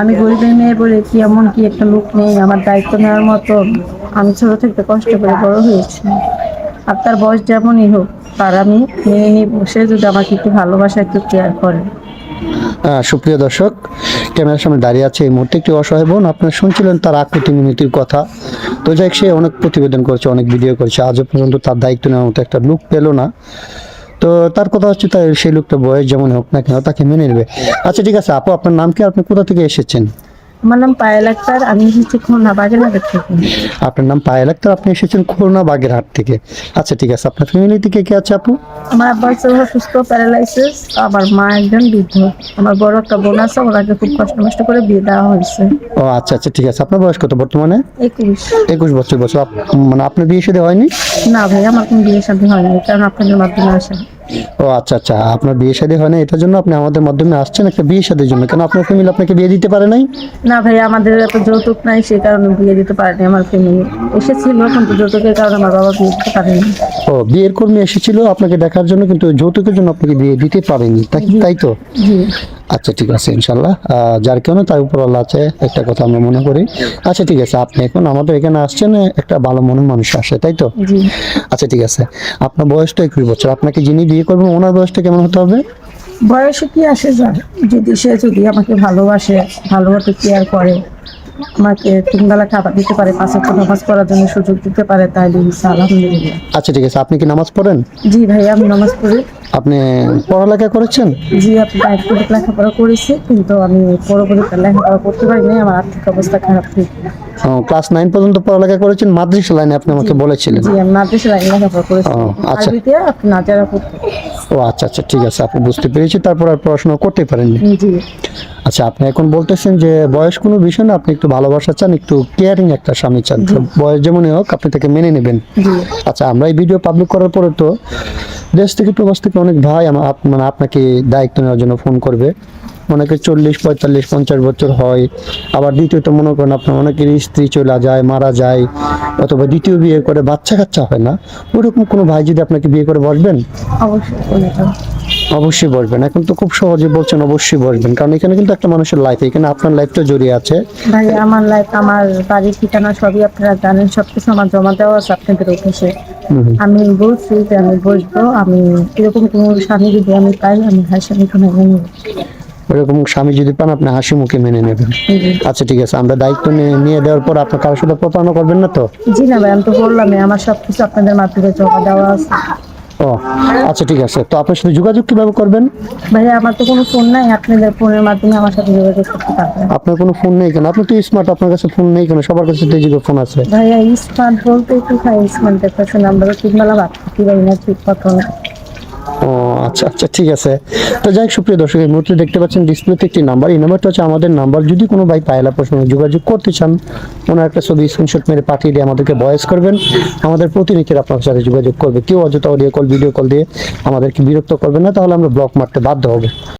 আমি গরিবের মেয়ে বলে কি এমন কি একটা লোক নেই? আমার দায়িত্ব নেওয়ার মতো আমি ছোট থেকে কষ্ট করে বড় হয়েছি। আর তার বয়স যেমনই হোক, তার আমি মেনে নিব। সে যদি আমাকে একটু ভালোবাসা, একটু কেয়ার করে। সুপ্রিয় দর্শক, ক্যামেরার সামনে দাঁড়িয়ে আছে এই মুহূর্তে একটি অসহায় বোন। আপনারা শুনছিলেন তার আকুতি মিনতির কথা। তো যাই সে অনেক প্রতিবেদন করেছে, অনেক ভিডিও করেছে। আজও পর্যন্ত তার দায়িত্ব নেওয়ার মতো একটা লুক পেল না। তো তার কথা হচ্ছে তার সেই লোকটা বয়স যেমন হোক না কেন তাকে মেনে নেবে। আচ্ছা ঠিক আছে আপু আপনার নাম কি? আপনি কোথা থেকে এসেছেন? আমার নাম পায়েল আক্তার আমি এসেছি খুলনা বাগেরহাট থেকে। আপনার নাম পায়েল আক্তার আপনি এসেছেন খুলনা বাগেরহাট থেকে। আচ্ছা ঠিক আছে আপনার ফ্যামিলি থেকে কে আছে আপু? আমার আব্বা হচ্ছে অসুস্থ প্যারালাইসিস আমার মা একজন বৃদ্ধ। আমার বড় একটা বোন আছে ওনাকে খুব কষ্ট মষ্ট করে বিয়ে দেওয়া হয়েছে। ও আচ্ছা আচ্ছা ঠিক আছে আপনার বয়স কত বর্তমানে? একুশ। একুশ বছর বছর আপ- মানে আপনার বিয়ে সাথে হয়নি? না ভাই আমার কোনো বিয়ে শাদী হয়নি কারণ আপনাদের মাধ্যমে আসা। ও আচ্ছা আচ্ছা। আপনার বিয়ে শাদী হয় না এটার জন্য আপনি আমাদের মাধ্যমে আসছেন একটা বিয়ে শাদীর জন্য। কেন আপনার ফ্যামিলি আপনাকে বিয়ে দিতে পারে নাই? না ভাই আমাদের এত যৌতুক নাই সেই কারণে বিয়ে দিতে পারেনি আমার ফ্যামিলি এসেছিল কিন্তু যৌতুকের কারণে আমার বাবা বিয়ে দিতে পারেনি। ও বিয়ের কর্মী এসেছিল আপনাকে দেখার জন্য কিন্তু যৌতুকের জন্য আপনাকে বিয়ে দিতে পারেনি। তাই তাই তো? জি। আচ্ছা ঠিক আছে ইনশাল্লাহ। যার কেন তার উপর আল্লাহ আছে একটা কথা আমরা মনে করি। আচ্ছা ঠিক আছে আপনি এখন আমাদের এখানে আসছেন একটা ভালো মনের মানুষ আসে তাই তো? আচ্ছা ঠিক আছে। আপনার বয়সটা একুশ বছর আপনাকে যিনি বিয়ে করবেন ওনার বয়সটা কেমন হতে হবে? বয়সে কি আসে যার যদি সে যদি আমাকে ভালোবাসে ভালোভাবে কেয়ার করে আমাকে তিনবেলা খাবার দিতে পারে পাঁচে নামাজ পড়ার জন্য সুযোগ দিতে পারে তাহলে আলহামদুলিল্লাহ। আচ্ছা ঠিক আছে। আপনি কি নামাজ পড়েন? জি ভাই আমি নামাজ পড়ি। আপনি পড়ালেখা করেছেন? জি আপনি লেখাপড়া করেছি কিন্তু আমি পরবর্তীতে লেখাপড়া করতে পারি নাই আমার আর্থিক অবস্থা খারাপ ক্লাস নাইন পর্যন্ত পড়ালেখা করেছেন? মাদ্রাসা লাইনে আপনি আমাকে বলেছিলেন। জি আমি মাদ্রাসা লাইনে লেখাপড়া করেছি। আচ্ছা। আরবিতে আপনি নাজারা পড়তে ও আচ্ছা আচ্ছা ঠিক আছে আপনি বুঝতে পেরেছি তারপর আর পড়াশোনা করতে পারেননি। জি আচ্ছা আপনি এখন বলতেছেন যে বয়স কোনো বিষয় না আপনি একটু ভালোবাসা চান একটু কেয়ারিং একটা স্বামী চান। বয়স যেমনই হোক আপনি তাকে মেনে নেবেন। আচ্ছা আমরা এই ভিডিও পাবলিক করার পরে তো দেশ থেকে প্রবাস থেকে অনেক ভাই মানে আপনাকে দায়িত্ব নেওয়ার জন্য ফোন করবে। অনেকে চল্লিশ পঁয়তাল্লিশ পঞ্চাশ বছর হয় আবার দ্বিতীয়ত মনে করেন আপনার অনেকের স্ত্রী চলে যায় মারা যায় অথবা দ্বিতীয় বিয়ে করে বাচ্চা কাচ্চা হয় না। ওরকম কোনো ভাই যদি আপনাকে বিয়ে করে বসবেন? অবশ্যই অবশ্যই বসবেন এখন তো খুব সহজে বলছেন অবশ্যই বসবেন কারণ এখানে কিন্তু একটা মানুষের লাইফ এখানে আপনার লাইফটা জড়িয়ে আছে। ভাই আমার লাইফ আমার বাড়ির ঠিকানা সবই আপনারা জানেন সবকিছু আমার জমা দেওয়া আছে আপনাদের অফিসে আমি বলছি যে আমি বসবো আমি এরকম কোনো স্বামী যদি আমি পাই আমি হাই স্বামী কোনো ওরকম স্বামী যদি পান আপনি হাসি মুখে মেনে নেবেন। আচ্ছা ঠিক আছে আমরা দায়িত্ব নিয়ে নিয়ে দেওয়ার পর আপনার কারোর সাথে প্রতারণা করবেন না তো? জি না ভাই আমি তো বললাম আমার সবকিছু আপনাদের মাধ্যমে জমা দেওয়া আছে। ও আচ্ছা ঠিক আছে। তো আপনার সাথে যোগাযোগ কীভাবে করবেন? ভাই আমার তো কোনো ফোন নাই। আপনাদের ফোনের মাধ্যমে আমার সাথে যোগাযোগ করতে পারবেন। আপনার কোনো ফোন নেই কেন? আপনি তো স্মার্ট আপনার কাছে ফোন নেই কেন? সবার কাছে ডিজিটাল ফোন আছে। ভাইয়া স্মার্ট বলতে একটু খাই স্মার্ট দেখতেছেন নাম্বার তো তিনবেলা ভাত খাচ্ছি ভাই না ঠিক কথা ও আচ্ছা আচ্ছা ঠিক আছে। তো যাই সুপ্রিয় দর্শক, এই মুহূর্তে দেখতে পাচ্ছেন ডিসপ্লেতে একটি নাম্বার এই নাম্বারটা হচ্ছে আমাদের নাম্বার যদি কোনো ভাই পায়লা প্রশ্নে যোগাযোগ করতে চান, ওনার একটা ছবি স্ক্রিনশট মেরে পাঠিয়ে দিয়ে আমাদেরকে বয়স করবেন। আমাদের প্রতিনিধিরা আপনার সাথে যোগাযোগ করবে। কেউ অযথা অডিও কল ভিডিও কল দিয়ে আমাদেরকে বিরক্ত করবে না। তাহলে আমরা ব্লক মারতে বাধ্য হবে।